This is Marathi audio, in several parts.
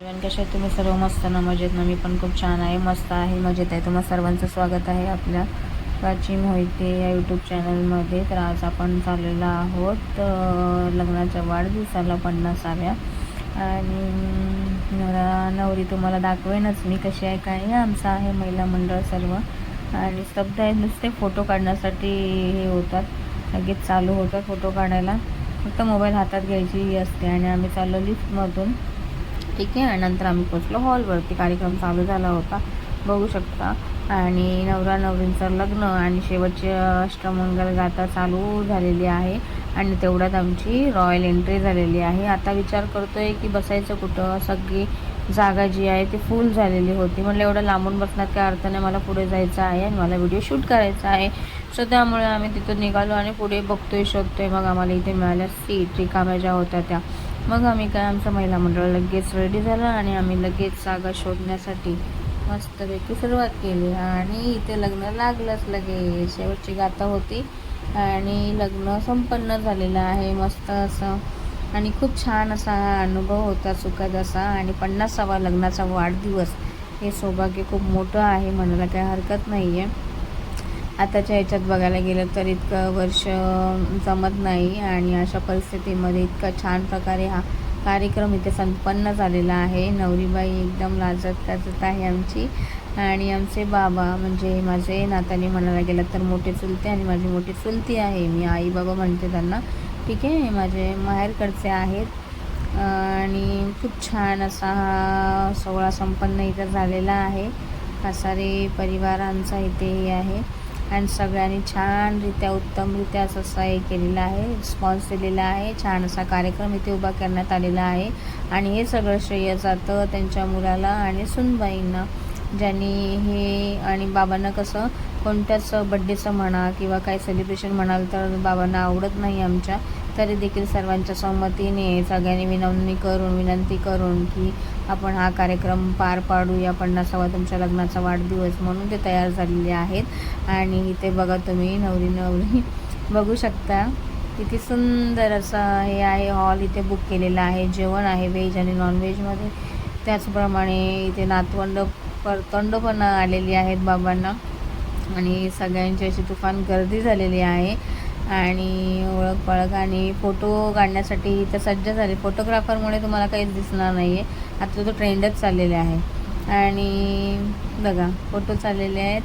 कशा कसे आहेत तुम्ही सर्व मस्त ना मजेत ना. मी पण खूप छान आहे मस्त आहे मजेत आहे. तुम्हा सर्वांचं स्वागत आहे आपल्या प्राचीन मोहिते या यूट्यूब चॅनलमध्ये तर आज आपण चाललेलो आहोत लग्नाच्या वाढदिवसाला पन्नासाव्या. आणि नवरा नवरी तुम्हाला दाखवेनच मी कशी आहे काय आमचं आहे महिला मंडळ सर्व. आणि स्तब्ध आहे नुसते फोटो काढण्यासाठी हे होतात. लगेच चालू होतात फोटो काढायला. फक्त मोबाईल हातात घ्यायची असते आणि आम्ही चाललो लिफ्टमधून. ठीक आहे. आणि नंतर आम्ही पोचलो हॉलवरती. कार्यक्रम चालू झाला होता. बघू शकता. आणि नवरा नवरींचं लग्न आणि शेवटची अष्टमंगल गाथा चालू झालेली आहे. आणि तेवढ्यात आमची रॉयल एंट्री झालेली आहे. आता विचार करतोय की बसायचं कुठं? सगळी जागा जी आहे ती फुल झालेली होती. म्हटलं एवढं लांबून बसण्यात काय अर्थ नाही. मला पुढे जायचं आहे आणि मला व्हिडिओ शूट करायचा आहे. सो त्यामुळे आम्ही तिथून निघालो आणि पुढे बघतोय शोधतोय. मग आम्हाला इथे मिळाल्या सीट. रिकाम्या ज्या होत्या त्या. मग आम्ही काय आमचं महिला मंडळ लगेच रेडी झालं आणि आम्ही लगेच जागा शोधण्यासाठी मस्तपैकी सुरुवात केली. आणि इथे लग्न लागलंच लगेच. शेवटची गाथा होती. आणि लग्न संपन्न झालेलं आहे मस्त असं. आणि खूप छान असा हा अनुभव होता सुखद असा. आणि पन्नासावा लग्नाचा वाढदिवस हे सौभाग्य खूप मोठं आहे म्हणायला काही हरकत नाही आहे आताच्या ह्याच्यात बघायला गेलं तर इतकं वर्ष जमत नाही आणि अशा परिस्थितीमध्ये इतका छान प्रकारे हा कार्यक्रम इथे संपन्न झालेला आहे. नवरीबाई एकदम लाजत लाजत आहे आमची. आणि आमचे बाबा म्हणजे माझे नाताने म्हणायला गेलं तर मोठे चुलते आणि माझी मोठी चुलती आहे. मी आई बाबा म्हणते त्यांना. ठीक आहे माझे माहेरकडचे आहेत. आणि खूप छान असा हा सोहळा संपन्न इथं झालेला आहे. कासारे परिवारांचा इथे हे आहे. आणि सगळ्यांनी छानरित्या उत्तमरित्या असं असा हे केलेलं आहे रिस्पॉन्स दिलेला आहे. छान असा कार्यक्रम इथे उभा करण्यात आलेला आहे. आणि हे सगळं श्रेय जातं त्यांच्या मुलाला आणि सुनबाईंना ज्यांनी हे आणि बाबांना कसं कोणत्याच बड्डेचं म्हणा किंवा काही सेलिब्रेशन म्हणाल तर बाबांना आवडत नाही आमच्या. तरी देखील सर्वांच्या संमतीने सगळ्यांनी विनवणी करून विनंती करून की आपण हा कार्यक्रम पार पाडू या पन्नासावा तुमच्या लग्नाचा वाढदिवस म्हणून ते तयार झालेले आहेत. आणि इथे बघा तुम्ही नवरी नवरी बघू शकता. किती सुंदर असा हे आहे. हॉल इथे बुक केलेला आहे. जेवण आहे व्हेज आणि नॉनव्हेजमध्ये. त्याचप्रमाणे इथे नातवंड परतंड पण आलेली आहेत बाबांना. आणि सगळ्यांची अशी तुफान गर्दी झालेली आहे. आणि ओळख पळख आणि फोटो काढण्यासाठी तर सज्ज झाले. फोटोग्राफरमुळे तुम्हाला काहीच दिसणार नाही आहे आता तो ट्रेंडच चाललेला आहे. आणि बघा फोटो चाललेले आहेत.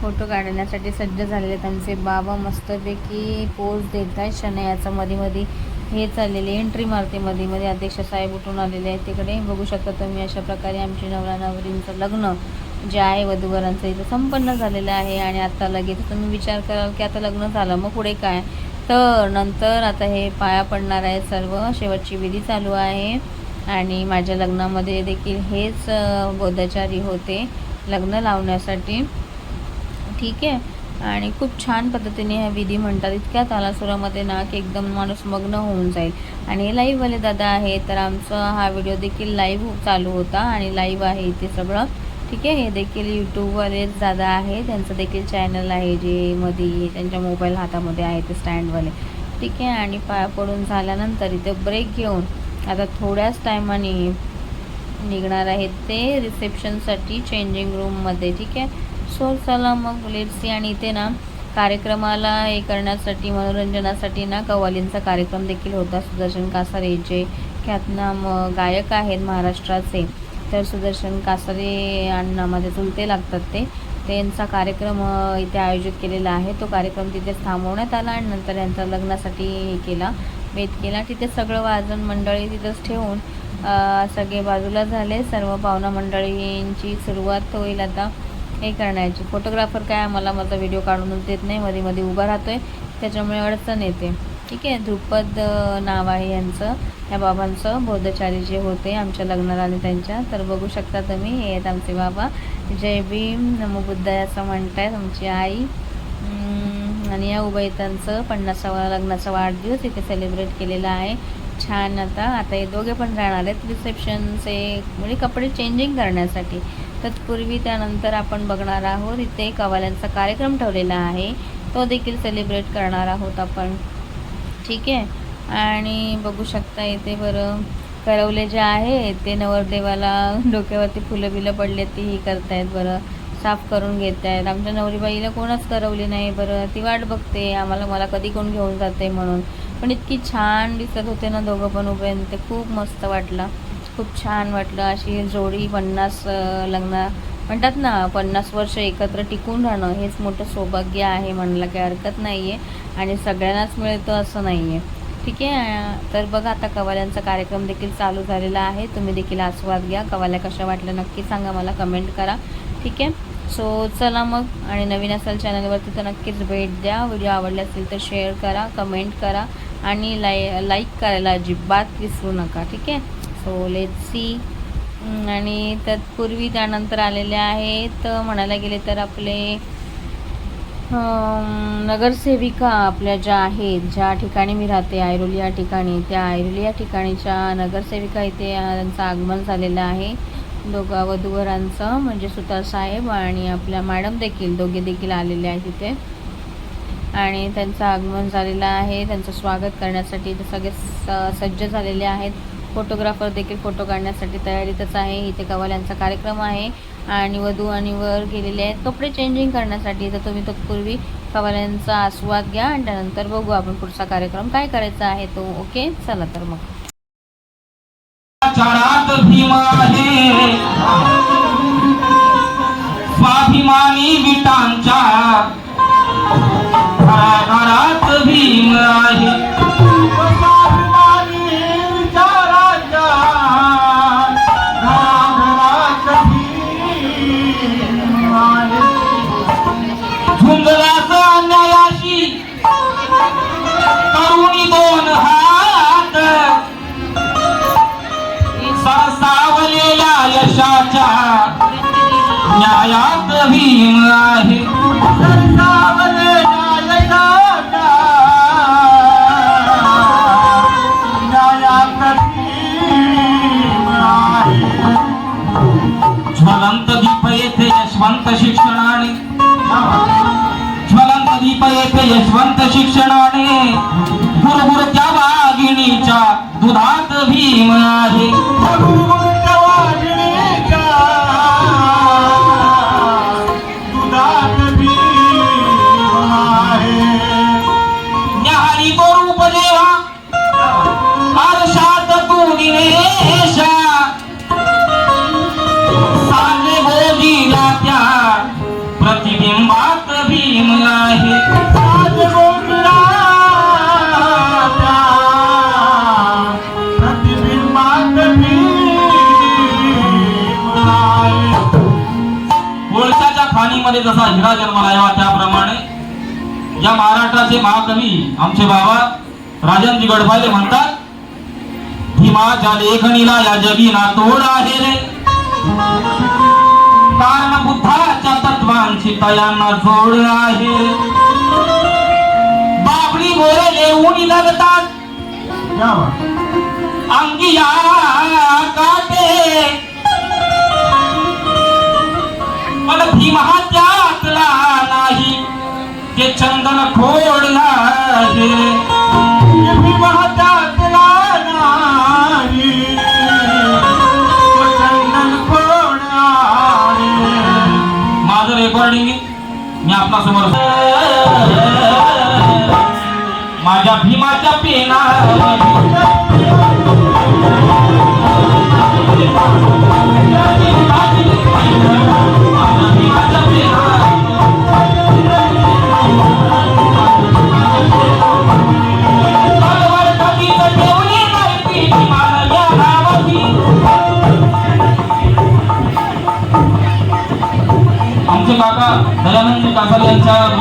फोटो काढण्यासाठी सज्ज झालेले आहेत आमचे बाबा मस्तपैकी पोज देत आहेत. शनयाचं मध्ये मध्ये हे चाललेले एंट्री मारते मध्ये मध्ये अध्यक्ष साहेब उठून आलेले आहेत तिकडे. बघू शकता तुम्ही अशा प्रकारे आमची नवरा नवरींचं लग्न जे आहे वधूवरांचं इथं संपन्न झालेलं आहे आणि आता लगेच तुम्ही विचार कराल की आता लग्न झालं मग पुढे काय? तर नंतर आता हे पाया पडणार आहे सर्व. शेवटची विधी चालू आहे आणि माझ्या लग्नामध्ये देखील हेच बोधाचारी होते लग्न लावण्यासाठी. ठीक आहे? आणि खूप छान पद्धतीने ह्या विधी म्हणतात. इतक्या तालासुरामध्ये ना की एकदम माणूस मग्न होऊन जाईल. आणि हे लाईव्हवाले दादा आहे तर आमचा हा व्हिडिओ देखील लाईव्ह चालू होता आणि लाईव्ह आहे इथे सगळं. ठीक आहे हे देखील यूट्यूबवालेच दादा आहे. त्यांचं देखील चॅनल आहे जे मध्ये त्यांच्या मोबाईल हातामध्ये आहे ते स्टँडवाले ठीक आहे आणि पाया पडून झाल्यानंतर इथे ब्रेक घेऊन आता थोड्याच टायमाने निघणार आहेत ते रिसेप्शनसाठी चेंजिंग रूममध्ये ठीक आहे सो चला मग लेट्स आणि इथे ना कार्यक्रमाला हे करण्यासाठी मनोरंजनासाठी ना कव्वालींचा कार्यक्रम देखील होता. सुदर्शन कासारे जे ख्यातनाम गायक आहेत महाराष्ट्राचे. तर सुदर्शन कासारे अण्णा माझे चुलते लागतात ते त्यांचा कार्यक्रम इथे आयोजित केलेला आहे. तो कार्यक्रम तिथेच थांबवण्यात आला आणि नंतर यांचा लग्नासाठी हे केला बेत केला. तिथे सगळं वाजन मंडळी तिथंच ठेवून सगळे बाजूला झाले. सर्व पाहुणा मंडळींची सुरुवात होईल आता हे करण्याची. फोटोग्राफर काय आम्हाला माझा व्हिडिओ काढूनच देत नाही. मध्ये मध्ये उभा राहतोय. त्याच्यामुळे अडचण येते. ठीक आहे ध्रुपद नाव आहे यांचं या बाबांचं बौद्धचारी जे होते आमच्या लग्नाला आणि त्यांच्या. तर बघू शकता तुम्ही हे आहेत आमचे बाबा. जय भीम नमो बुद्ध असं म्हणतायत आमची आई. आणि या उभयतांचं पन्नासावा लग्नाचा वाढदिवस इथे सेलिब्रेट केलेला आहे. छान आता आता हे दोघे पण राहणार आहेत. रिसेप्शनचे म्हणजे कपडे चेंजिंग करण्यासाठी. तत्पूर्वी त्यानंतर आपण बघणार आहोत इथे कवाल्यांचा कार्यक्रम ठेवलेला आहे. तो देखील सेलिब्रेट करणार आहोत आपण. ठीक आहे. आणि बघू शकता इथे बरं करवले जे आहे ते नवरदेवाला डोक्यावरती फुलं बिलं पडले ती ही करतायत बरं. साफ करून घेत आहेत आमच्या नवरीबाईला कोणच करवली नाही बरं. ती वाट बघते. आम्हाला मला कधी कोण घेऊन जाते म्हणून. पण इतकी छान दिसत होते ना दोघं पण उभे आणि ते खूप मस्त वाटलं. खूप छान वाटलं. अशी जोडी पन्नास लग्न म्हणतात ना पन्नास वर्ष एकत्र टिकून राहणं हेच मोठं सौभाग्य आहे म्हणलं काही हरकत नाही आहे आणि सगळ्यांनाच मिळतो असं नाही आहे ठीक आहे तर बघा आता कवाल्यांचा कार्यक्रम देखील चालू झालेला आहे. तुम्ही देखील आस्वाद घ्या. कवाल्या कशा वाटल्या नक्की सांगा मला. कमेंट करा. ठीक आहे? सो चला मग. आणि नवीन असाल चॅनलवरती तर नक्कीच भेट द्या. व्हिडिओ आवडले असेल तर शेअर करा कमेंट करा. आणि लाय लाईक करायला अजिबात विसरू नका. ठीक आहे? सो लेट सी आणि तत्पूर्वी त्यानंतर आलेले आहेत. म्हणायला गेले तर आपले नगरसेविका आपल्या ज्या आहेत ज्या ठिकाणी मी राहते ऐरोली या ठिकाणी त्या ऐरोली या ठिकाणीच्या नगरसेविका इथे त्यांचं आगमन झालेलं आहे. दोघा वधूवरांचं म्हणजे सुतासाहेब आणि आपल्या मॅडम देखील दोघे देखील आलेले आहेत इथे. आणि त्यांचं आगमन झालेलं आहे. त्यांचं स्वागत करण्यासाठी ते सगळे स सज्ज झालेले आहेत. फोटोग्राफर देखील फोटो काढण्यासाठी तयारीतच आहे. इथे कवाल्यांचा कार्यक्रम आहे. आणि वधू आणि वर गेलेले आहेत. कपडे चेंजिंग करण्यासाठी तर तुम्ही तत्पूर्वी कवाल्यांचा आस्वाद घ्या आणि त्यानंतर बघू आपण पुढचा कार्यक्रम काय करायचा आहे तो. ओके? चला तर मग. चरात आहे. न्यायात भीम आहे. ज्वलंत दीप येथे यशवंत शिक्षणाने. ज्वलंत दीप येथे यशवंत शिक्षणाने. गुरुगुरु त्या वाघिणीच्या दुधात भीम आहे. हिरा जन्माला यावा त्याप्रमाणे या महाराष्ट्राचे महाकवी आमचे बाबा राजनजी गडपाले म्हणतात भीमाच्या लेखणीला या जगी ना तोड आहे रे. कारण बुद्धाच्या तत्वांची तयांना जोड आहे. बाबडी गोरे लेऊन जगतात अंगी या काटे. पण भीम हा त्यातला नाही. ते चंदन खोडला आहे भीम हा त्यातला नाही. चंदन खोडला माझं रेकॉर्डिंग मी आपला समोर माझ्या भीमाच्या पेना রাজা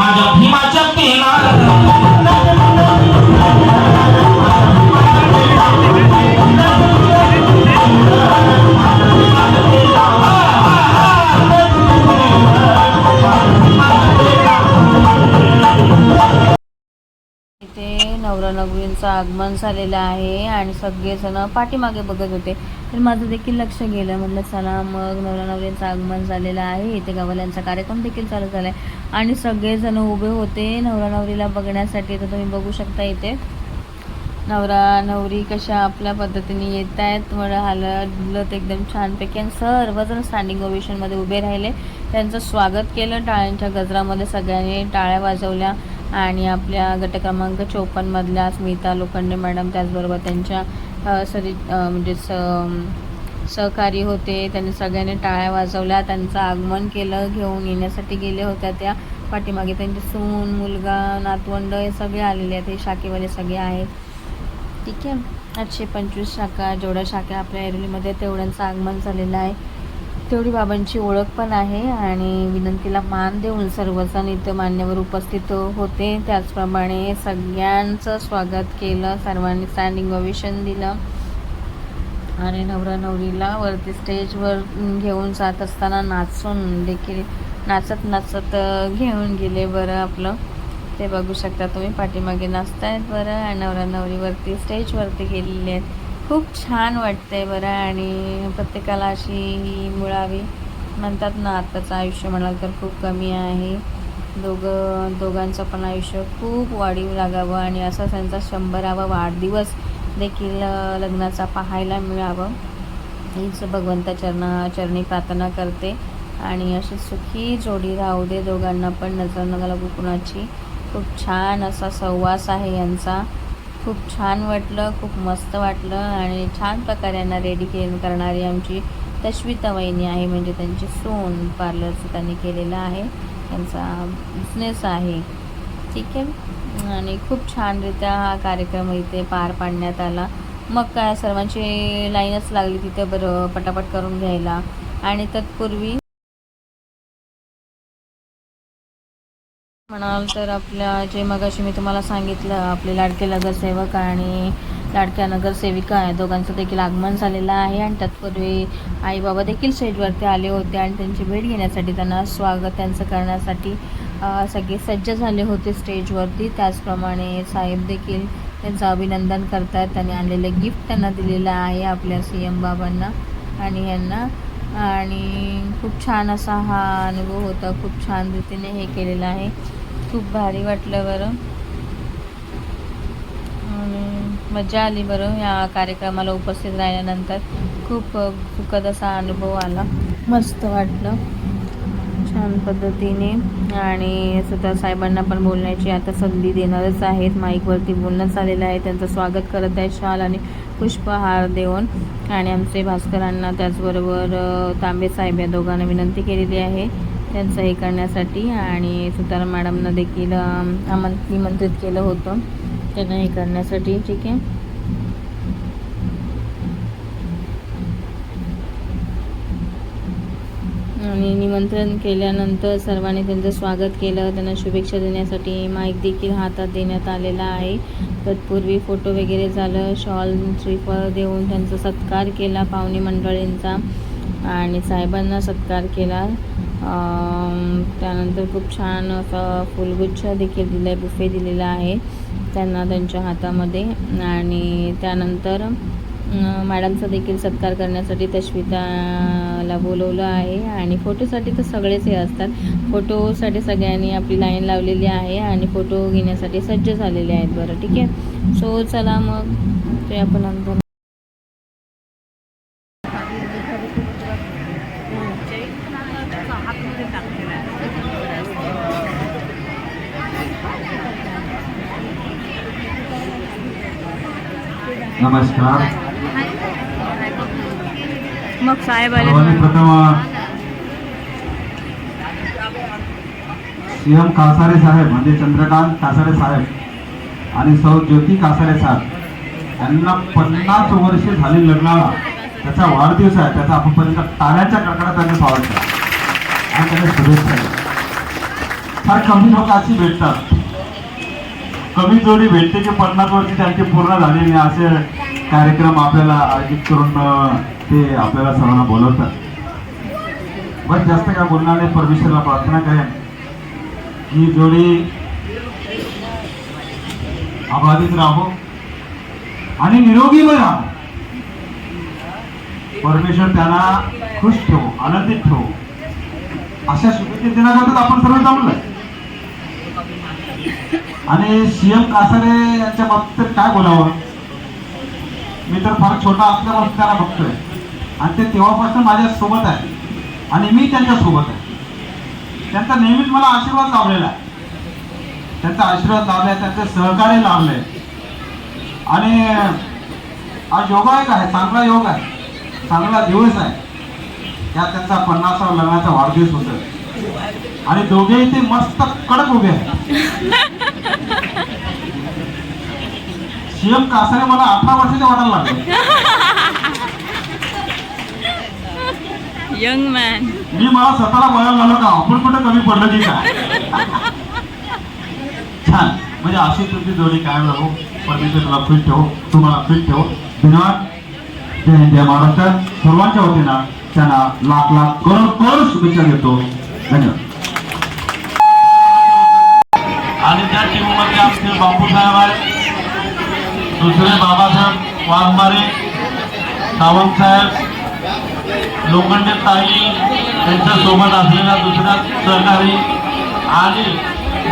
माझ्या भीमाच्या इथे नवरा नवरींचं आगमन झालेलं आहे आणि सगळेजण पाठीमागे बघत होते. तर माझं देखील लक्ष गेलं. म्हटलं चला मग नवरा नवऱ्यांचं आगमन झालेलं आहे. इथे गवाल्यांचा कार्यक्रम देखील चालू झाला आहे आणि सगळेजण उभे होते नवरा नवरीला बघण्यासाठी. तर तुम्ही बघू शकता इथे. नवरा नवरी कशा आपल्या पद्धतीने येत आहेत मला हलत एकदम छानपैकी. आणि सर्वजण स्टँडिंग ओवेशनमध्ये उभे राहिले. त्यांचं स्वागत केलं. टाळ्यांच्या गजरामध्ये सगळ्यांनी टाळ्या वाजवल्या. आणि आपल्या गट क्रमांक चोपन्नमधल्या स्मिता लोखंडे मॅडम त्याचबरोबर त्यांच्या सरी म्हणजे स सहकारी होते त्यांनी सगळ्यांनी टाळ्या वाजवल्या त्यांचं आगमन केलं घेऊन येण्यासाठी गेले होत्या त्या पाठीमागे. त्यांचे सून मुलगा नातवंड हे सगळे आलेले आहेत हे शाखेवाले सगळे आहेत. ठीक आहे. आठशे पंचवीस शाखा जेवढ्या शाखा आपल्या एरलीमध्ये तेवढ्यांचं आगमन झालेलं आहे. तेवढी बाबांची ओळख पण आहे आणि विनंतीला मान देऊन सर्वजण इथं मान्यवर उपस्थित होते. त्याचप्रमाणे सगळ्यांचं स्वागत केलं सर्वांनी स्टँडिंग ओवेशन दिलं आणि नवरा नवरीला वरती स्टेजवर घेऊन जात असताना नाचून देखील नाचत नाचत घेऊन गेले बरं आपलं. ते बघू शकता तुम्ही पाठीमागे नाचतायत बरं आणि नवरा नवरीवरती स्टेजवरती गेलेले आहेत. खूप छान वाटते बरं आणि प्रत्येकाला अशी ही मिळावी म्हणतात ना आत्ताचं आयुष्य म्हणाल तर खूप कमी आहे. दोघं दोघांचं पण आयुष्य खूप वाढीव लागावं आणि असा त्यांचा शंभरावा वाढदिवस देखील लग्नाचा पाहायला मिळावं. हीच भगवंता चरणा चरणी प्रार्थना करते. आणि अशी सुखी जोडी राहू दे दोघांना पण नजर न लागू कुणाची. खूप छान असा सहवास आहे यांचा. खूप छान वाटलं खूप मस्त वाटलं आणि छान प्रकारे यांना रेडी के करणारी आमची तश्विता वहिनी आहे. म्हणजे त्यांची सोन पार्लरचं त्यांनी केलेलं आहे. त्यांचा बिझनेस आहे. ठीक आहे. आणि खूप छानरित्या हा कार्यक्रम इथे पार पाडण्यात आला. मग काय सर्वांची लाईनच लागली तिथे बरं पटापट करून घ्यायला. आणि तत्पूर्वी म्हणाल तर आपल्या जे मगाशी मी तुम्हाला सांगितलं आपले लाडके नगरसेवक आणि लाडक्या नगरसेविका आहे दोघांचं देखील आगमन झालेलं आहे आणि तत्पूर्वी आई बाबा देखील स्टेजवरती आले होते आणि त्यांची भेट घेण्यासाठी त्यांना स्वागत त्यांचं करण्यासाठी सगळे सज्ज झाले होते स्टेजवरती. त्याचप्रमाणे साहेब देखील त्यांचं अभिनंदन करतात त्यांनी आणलेलं गिफ्ट त्यांना दिलेलं आहे आपल्या सी एम बाबांना आणि यांना. आणि खूप छान असा हा अनुभव होता. खूप छान रीतीने हे केलेलं आहे. खूप भारी वाटलं बरं. आणि मजा आली बरं या कार्यक्रमाला उपस्थित राहिल्यानंतर. खूप सुखद असा अनुभव आला. मस्त वाटलं. छान पद्धतीने. आणि सुद्धा साहेबांना पण बोलण्याची आता संधी देणारच आहेत. माईकवरती बोलणं चाललेलं आहे. त्यांचं स्वागत करत आहे शाल आणि पुष्पहार देऊन. आणि आमचे भास्करांना त्याचबरोबर तांबे साहेब या दोघांना विनंती केलेली आहे. त्यांचं हे करण्यासाठी आणि सुतार मॅडमनं देखील आमं निमंत्रित केलं होतं त्यांना हे करण्यासाठी. ठीक आहे. आणि निमंत्रण केल्यानंतर सर्वांनी त्यांचं स्वागत केलं. त्यांना शुभेच्छा देण्यासाठी माईक देखील हातात देण्यात आलेला आहे. तत्पूर्वी फोटो वगैरे झालं. शॉल श्रीफळ देऊन त्यांचा सत्कार केला पाहुणे मंडळींचा. आणि साहेबांना सत्कार केला. त्यानंतर खूप छान असा फुलगुच्छ देखील दिला आहे बुफे दिलेला आहे त्यांना त्यांच्या हातामध्ये. आणि त्यानंतर मॅडमचा देखील सत्कार करण्यासाठी तश्विताला बोलवलं आहे. आणि फोटोसाठी तर सगळेच हे असतात. फोटोसाठी सगळ्यांनी आपली लाईन लावलेली आहे आणि फोटो घेण्यासाठी सज्ज झालेले आहेत बरं ठीक आहे? सो चला मग. ते आपण नंतर नमस्कार. मग साहेब आले. प्रथम. सीएम कासारे साहेब म्हणजे चंद्रकांत कासारे साहेब आणि सौ ज्योती कासारे साहेब यांना पन्नास वर्षे झाली लग्नाला. त्याचा वाढदिवस आहे. त्याचा आपण पर्यंत टाळ्यांच्या कडकडात त्यांनी स्वागत आणि त्याला शुभेच्छा. फार कमी लोक अशी भेटतात. कमी जोडी भेटते की पन्नास वर्ष त्यांची पूर्ण झालेली असे कार्यक्रम आपल्याला आयोजित करून ते आपल्याला सर्वांना बोलवतात. पण जास्त काय बोलणार नाही परमेश्वरला प्रार्थना करेन. ही जोडी अबाधित राहो आणि निरोगी पण राहो परमेश्वर त्यांना खुश ठेवू आनंदित ठेवू. अशा शुभेच्छा दिनाकरता आपण सर्व जमलोय आणि सीएम कासारे यांच्या बाबतीत काय बोलावं? मी तर फार छोटा असल्यापासून त्यांना बघतोय. आणि ते तेव्हापासून माझ्या सोबत आहे. आणि मी त्यांच्यासोबत आहे. त्यांचा नेहमीच मला आशीर्वाद लाभलेला आहे. त्यांचा आशीर्वाद लाभलाय त्यांचं सहकार्य लावले आणि आज योगायोग आहे चांगला योग आहे. चांगला दिवस आहे. यात त्यांचा पन्नासावा लग्नाचा वाढदिवस होतो आणि दोघेही ते मस्त कडक उभे आहेत. सीएम कासारे मला अठरा वर्षाचे वाटायला लागले. यंग मॅन मी मला स्वतःला बघायला लागलो का आपण कुठं कमी पडलं की काय? छान. म्हणजे अशी तुमची जोडी कायम राहू. परमेश्वर तुला फिट ठेवू. तुम्हाला फिट ठेवू. धन्यवाद. जय हिंद जय महाराष्ट्र. सर्वांच्या वतीनं त्यांना लाख लाख करोड करोड शुभेच्छा देतो. धन्यवाद. आणि त्या आमचे बापूसाहेब आहेत. दुसरे बाबासाहेब वाघमारे सावंतसाहेब लोखंडे ताई यांच्यासोबत असलेल्या दुसऱ्या सहकारी आणि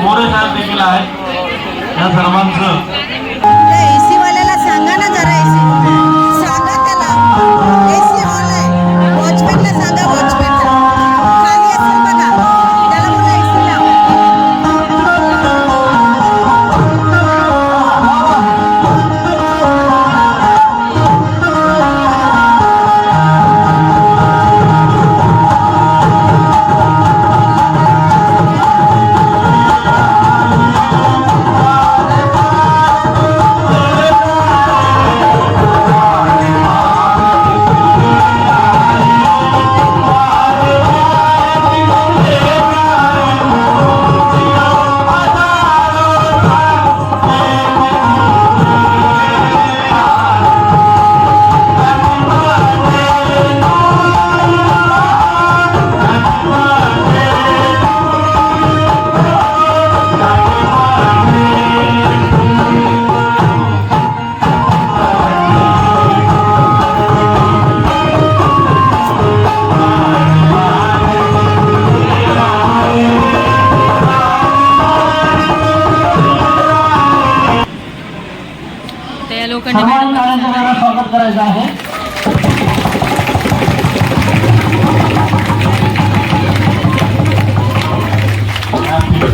मोरे साहेब देखील आहेत. या सर्वांचं एसीवाल्याला सांगा ना जरा एसी सांगा त्याला. एसी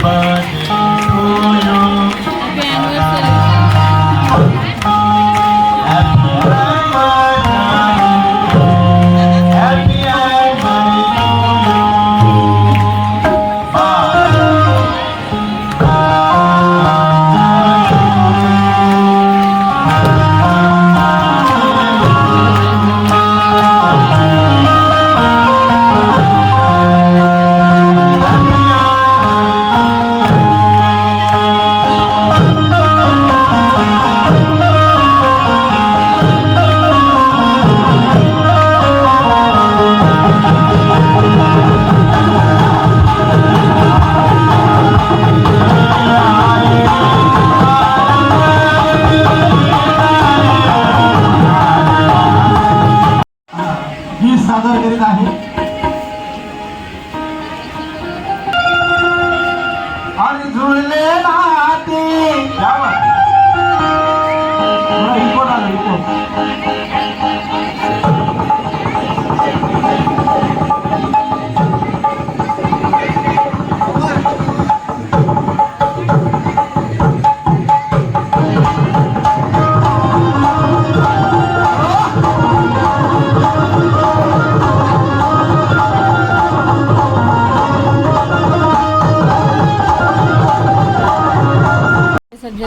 Bye. आहोत आणि जुळले नाते.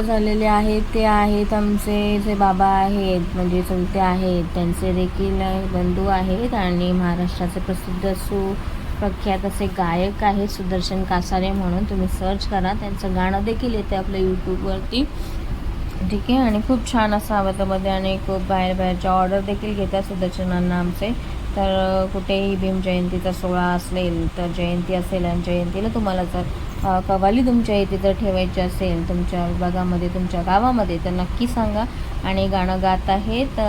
झालेले आहेत ते आहेत आमचे जे बाबा आहेत म्हणजे चुलते आहेत त्यांचे देखील बंधू आहेत आणि महाराष्ट्राचे प्रसिद्ध सुप्रख्यात असे गायक आहेत सुदर्शन कासारे म्हणून. तुम्ही सर्च करा. त्यांचं गाणं देखील येते आपल्या यूट्यूबवरती ठीक आहे? आणि खूप छान असं आवाजामध्ये आणि खूप बाहेर बाहेरच्या ऑर्डर देखील घेतात सुदर्शनांना आमचे. तर कुठेही भीम जयंतीचा सोहळा असेल तर जयंती असेल आणि जयंतीला तुम्हाला जर कवाली कव्वाली तुमच्या इथे जर ठेवायची असेल तुमच्या विभागामध्ये तुमच्या गावामध्ये तर नक्की सांगा. आणि गाणं गात आहेत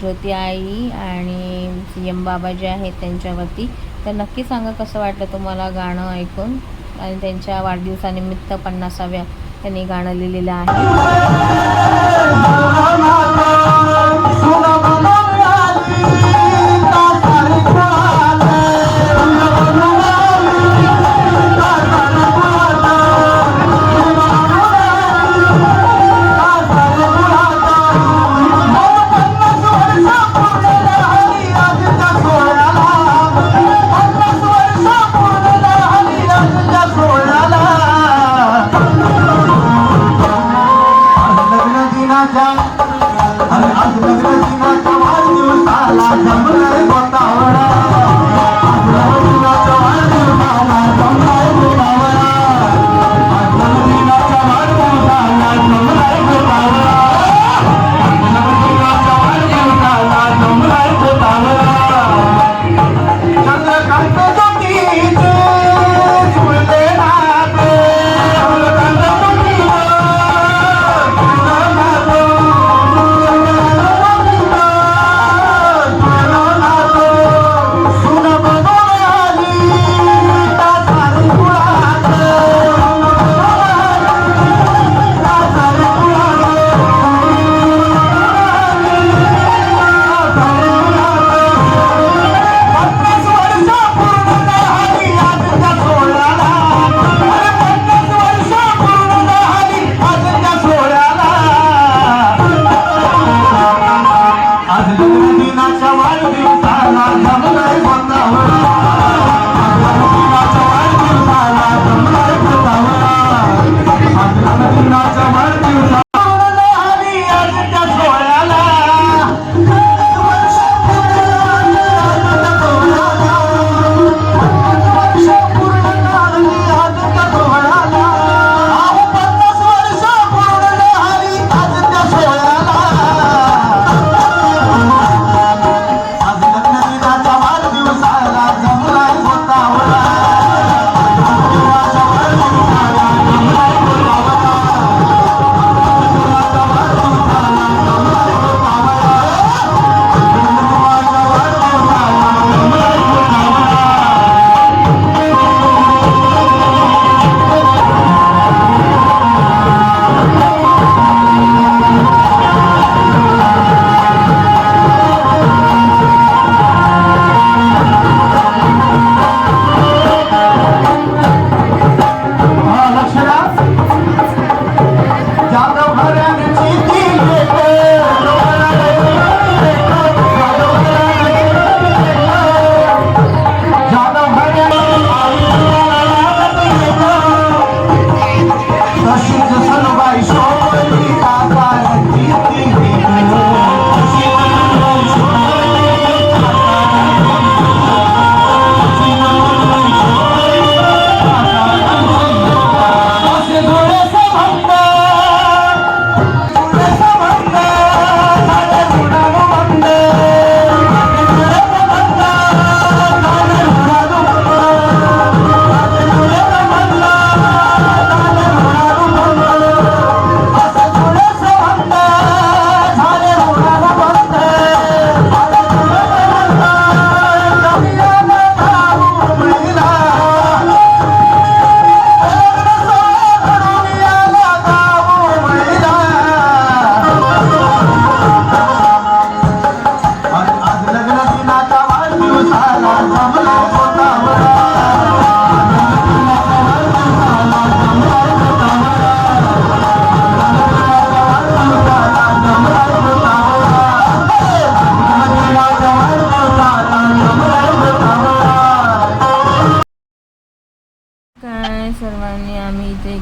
ज्योती आई आणि सी एम बाबा जे आहेत त्यांच्यावरती. तर नक्की सांगा कसं वाटलं तुम्हाला गाणं ऐकून? आणि त्यांच्या वाढदिवसानिमित्त पन्नासाव्या त्यांनी गाणं लिहिलेलं आहे.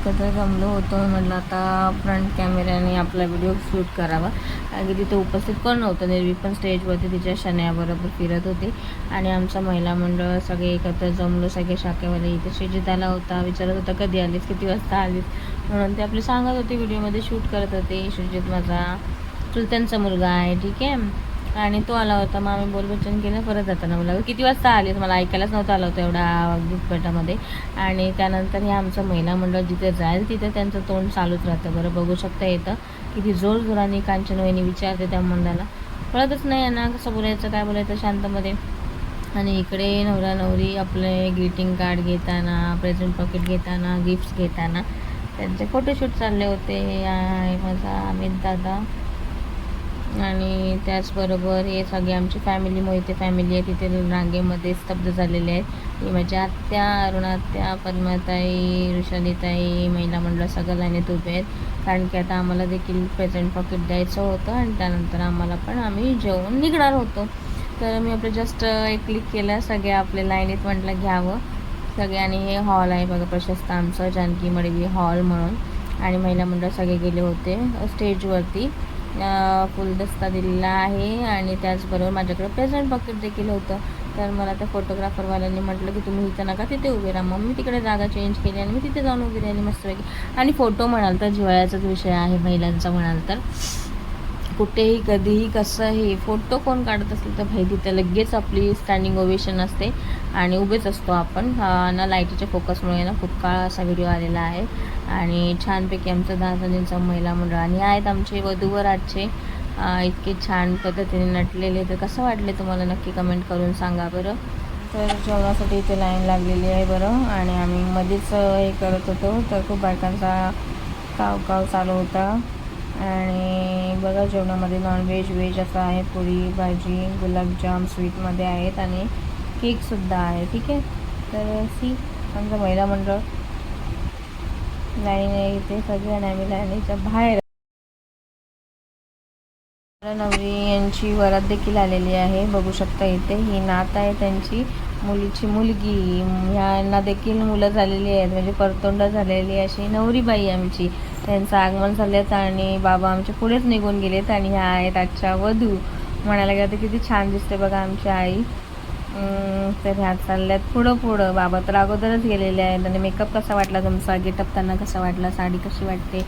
एकत्र जमलो होतो म्हटलं आता फ्रंट कॅमेऱ्याने आपला व्हिडिओ शूट करावा. आणि तिथे उपस्थित कोण नव्हतं? निर्वी पण स्टेजवरती तिच्या शन्याबरोबर फिरत होती. आणि आमचा महिला मंडळ सगळे एकत्र जमलो. सगळे शाखेवाले इथे शेजीत आला होता. विचारत होता कधी आलीस? किती वाजता आलीस? म्हणून ते आपले सांगत होते व्हिडिओमध्ये शूट करत होते. शुजित माझा चुलत्यांचा मुलगा आहे. ठीक आहे. आणि तो आला होता मग आम्ही बोलबच्चन केलं परत जाताना बोलावं. किती वाजता आलीस मला ऐकायलाच नव्हतं आलं होतं एवढा गीतपटामध्ये आणि त्यानंतर हे आमचं महिला मंडळ जिथे जाईल तिथे त्यांचं तोंड चालूच राहतं. बरं बघू शकता येतं. किती जोर जोराने कांचन वहिनी विचारते त्या मंडळाला. कळतच नाही ना कसं बोलायचं काय बोलायचं शांतमध्ये. आणि इकडे नवरा नवरी आपले ग्रीटिंग कार्ड घेताना प्रेझेंट पॉकेट घेताना गिफ्ट्स घेताना त्यांचे फोटोशूट चालले होते. हे माझा अमित दादा. आणि त्याचबरोबर हे सगळे आमची फॅमिली मोहिते फॅमिली आहे तिथे रांगेमध्ये स्तब्ध झालेले आहेत. ही माझ्या आत्या अरुणात्या पद्माताई ऋषालीताई महिला मंडळ सगळं लाईनीत उभे आहेत. कारण की आता आम्हाला देखील प्रेझेंट पॉकेट द्यायचं होतं आणि त्यानंतर आम्हाला पण आम्ही जेवून निघणार होतो. तर मी आपलं जस्ट एक क्लिक केलं. सगळ्या आपल्या लाईनीत म्हटलं घ्यावं. सगळ्यांनी हे हॉल आहे बघा प्रशस्त आमचं जानकी मडवी हॉल म्हणून. आणि महिला मंडळ सगळे गेले होते स्टेजवरती फुलदस्ता दिलेला आहे आणि त्याचबरोबर माझ्याकडे प्रेझेंट बकेट देखील होतं. तर मला त्या फोटोग्राफरवाल्यांनी म्हटलं की तुम्ही इथं नका तिथे उभे राहा. मग मी तिकडे जागा चेंज केली आणि मी तिथे जाऊन उभी राहिली मस्तपैकी आणि फोटो म्हणाल तर जिवाळ्याचाच विषय आहे महिलांचा म्हणाल तर. कुठेही कधीही कसंही फोटो कोण काढत असेल तर भाई तिथं लगेच आपली स्टँडिंग ओवेशन असते आणि उभेच असतो आपण. ना लाईटीच्या फोकसमुळे ना खूप काळ असा व्हिडिओ आलेला आहे. आणि छानपैकी आमचं दहा जणींचा महिला मंडळ आणि आहेत आमचे वधूवर आजचे. इतके छान पद्धतीने नटलेले. तर कसं वाटले तुम्हाला? नक्की कमेंट करून सांगा बरं. तर जेवणासाठी इथे लाईन लागलेली आहे बरं. आणि आम्ही मध्येच हे करत होतो. तर खूप बायकांचा काव काव चालू होता. आणि बघा जेवणामध्ये नॉनव्हेज व्हेज असं आहे. पुरी भाजी गुलाबजाम स्वीटमध्ये आहेत आणि केकसुद्धा आहे ठीक आहे? तर सी आमचं महिला मंडळ. लाईन आहे इथे सगळ्या नाही आम्ही लाईनीच्या बाहेर. नवरी यांची वरात देखील आलेली आहे. बघू शकता इथे ही नात आहे त्यांची. मुलीची मुलगी ह्यांना देखील मुलं झालेली आहेत म्हणजे परतोंड झालेली अशी नवरीबाई आमची. त्यांचं आगमन झालेत आणि बाबा आमचे पुढेच निघून गेलेत आणि ह्या आहेत आजच्या वधू. म्हणायला गेलं तर किती छान दिसते बघा आमची आई. तर ह्या चालल्यात पुढं पुढं. बाबा तर अगोदरच गेलेले आहेत आणि मेकअप कसा वाटला तुमचा? गेटअप त्यांना कसा वाटला? साडी कशी वाटते?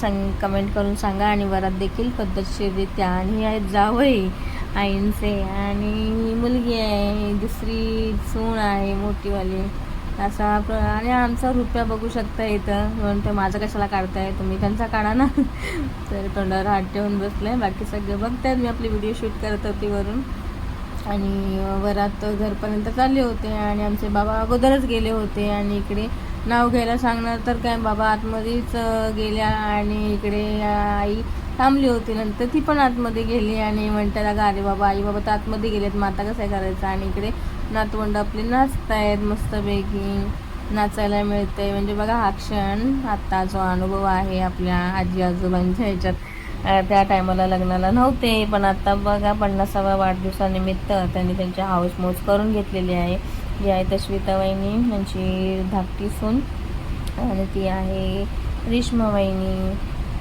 सांग कमेंट करून सांगा आणि वरात देखील पद्धतशीररित्या. आणि हे आहेत जावई. आईंचे आणि ही मुलगी आहे दुसरी सून आहे मोठीवाली. असा प्र आणि आमचा रुपया बघू शकता इथं. म्हणून ते माझं कशाला काढताय? तुम्ही त्यांचा काढा ना. तर तोंडावर हात ठेवून बसलाय. बाकी सगळे बघतायत. मी आपली व्हिडिओ शूट करत होती वरून. आणि वरात घरपर्यंत चालले होते. आणि आमचे बाबा अगोदरच गेले होते. आणि इकडे नाव घ्यायला सांगणार तर काय? बाबा आतमध्येच गेल्या. आणि इकडे आई थांबली होती नंतर. ती पण आतमध्ये गेली आणि म्हणतात अगं अरे बाबा आई बाबा तर आतमध्ये गेलेत मग आता कसं करायचं? आणि इकडे नातवंड आपले नाचतायत मस्तपैकी. नाचायला मिळतंय. म्हणजे बघा हा क्षण आत्ता जो अनुभव आहे आपल्या आजी आजोबांच्या ह्याच्यात त्या टायमाला लग्नाला नव्हते पण आता बघा पन्नासाव्या वाढदिवसानिमित्त त्यांनी त्यांची हाऊसमौज करून घेतलेली आहे. जी आहे तश्विता वहिनी यांची धाकटी सून आणि ती आहे रेश्मा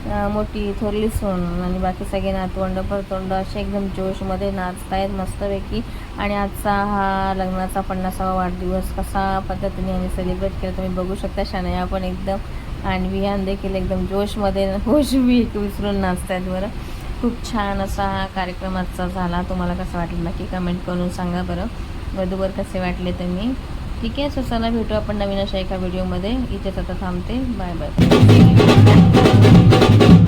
मोठी थोरली सून आणि बाकी सगळे नातवंड परतोंड असे एकदम जोशमध्ये नाचतायत मस्तपैकी. आणि आजचा हा लग्नाचा पन्नासावा वाढदिवस कसा पद्धतीने आम्ही सेलिब्रेट केला तुम्ही बघू शकता. शनया पण एकदम आणि विहान देखील एकदम जोशमध्ये होश बी विसरून नाचतायत बरं. खूप छान असा हा कार्यक्रम आजचा झाला. तुम्हाला कसं वाटलं नक्की कमेंट करून सांगा बरं. वधूवर कसे वाटले तुम्ही? ठीक आहे सो चला भेटू आपण नवीन अशा एका व्हिडिओमध्ये इथेच आता थांबते. Bye bye thank you